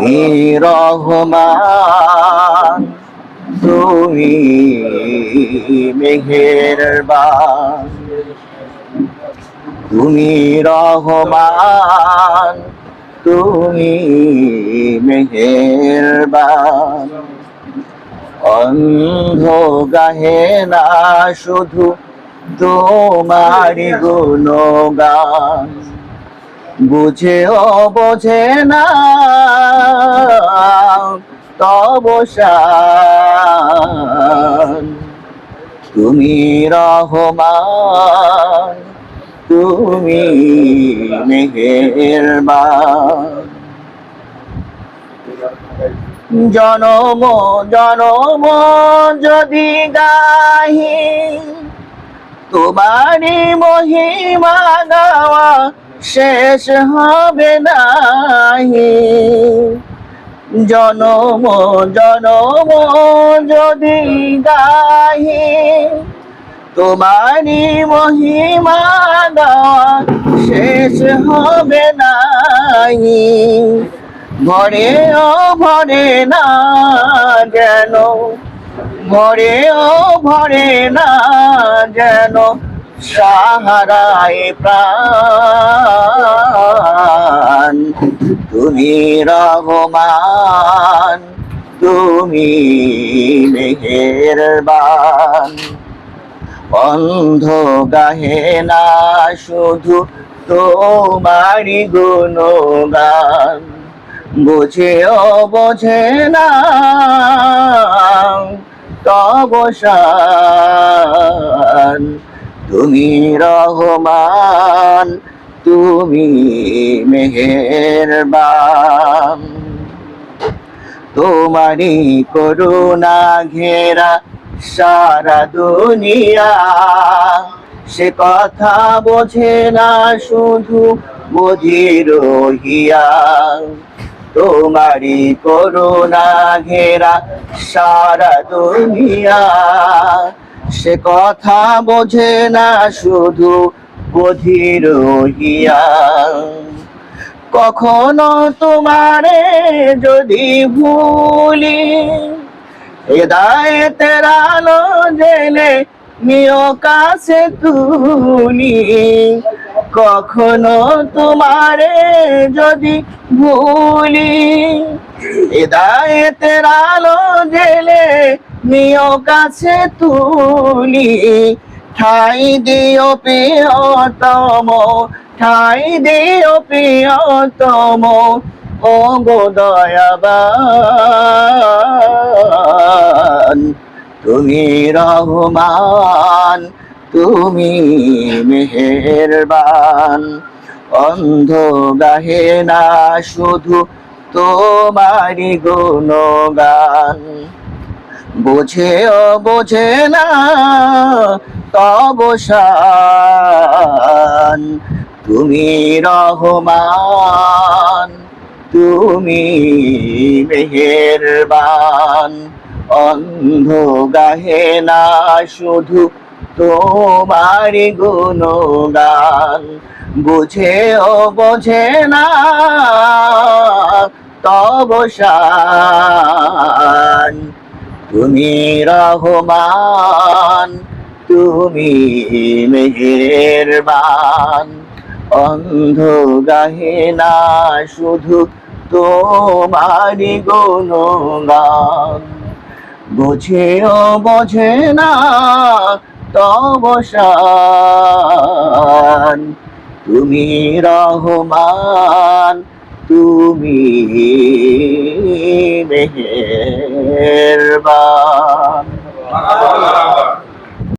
তুমি রহমান তুমি মেহেরবান। তুমি রহমান তুমি মেহেরবান। অন্ধ গাহে না শুধু তোমারি গুণগান। বুঝেও বোঝে না তব তুমি রহমান, তুমি মেহেরবান। জনম জনম যদি গাহি তোমারি মহিমা গাওয়া শেষ হবে নাহি। জনম জনম যদি গাহি তোমারি মহিমা গাওয়া শেষ হবে নাহি। ভরে ও ভরে না যেন ভরে ও ভরে না যেন সাহারায় প্রাণ। তুমি রহমান, তুমি মেহেরবান। অন্ধ গাহে না শুধু তোমারি গুণগান। বুঝেও বোঝে না, তব শান তুমি রহমান, তুমি মেহেরবান। তোমারি করুণা ঘেরা সারা দুনিয়া, সে কথা বোঝে না শুধু বুঝি রহিয়া। তোমারি করুণা ঘেরা সারা দুনিয়া সে কথা বোঝে না শুধু বধির কখনো তোমারে যদি ভুলি হেদায়েতের জেলে নিও কাছে কখনো তোমারে যদি ভুলি হেদায়েতের আলো জেলে নিও কাছে তুলি, ঠাই দিও প্রিয়তম, ঠাই দিও প্রিয়তম ও গো দয়াবান। তুমি রহমান, তুমি মেহেরবান। অন্ধ গাহে না শুধু তোমারি গুণগান। বোঝেও বোঝে না তব তুমি রহমান, তুমি মেহেরবান। অন্ধ গাহে না শুধু তোমারি গুণগান। বুঝেও বোঝে না তব শান। তুমি রহমান, তুমি মেহেরবান অন্ধ গাহে না শুধু তোমারি গুণগান। বোঝেও বোঝে না তব শান তুমি রহমান তুমি মেহেরবান।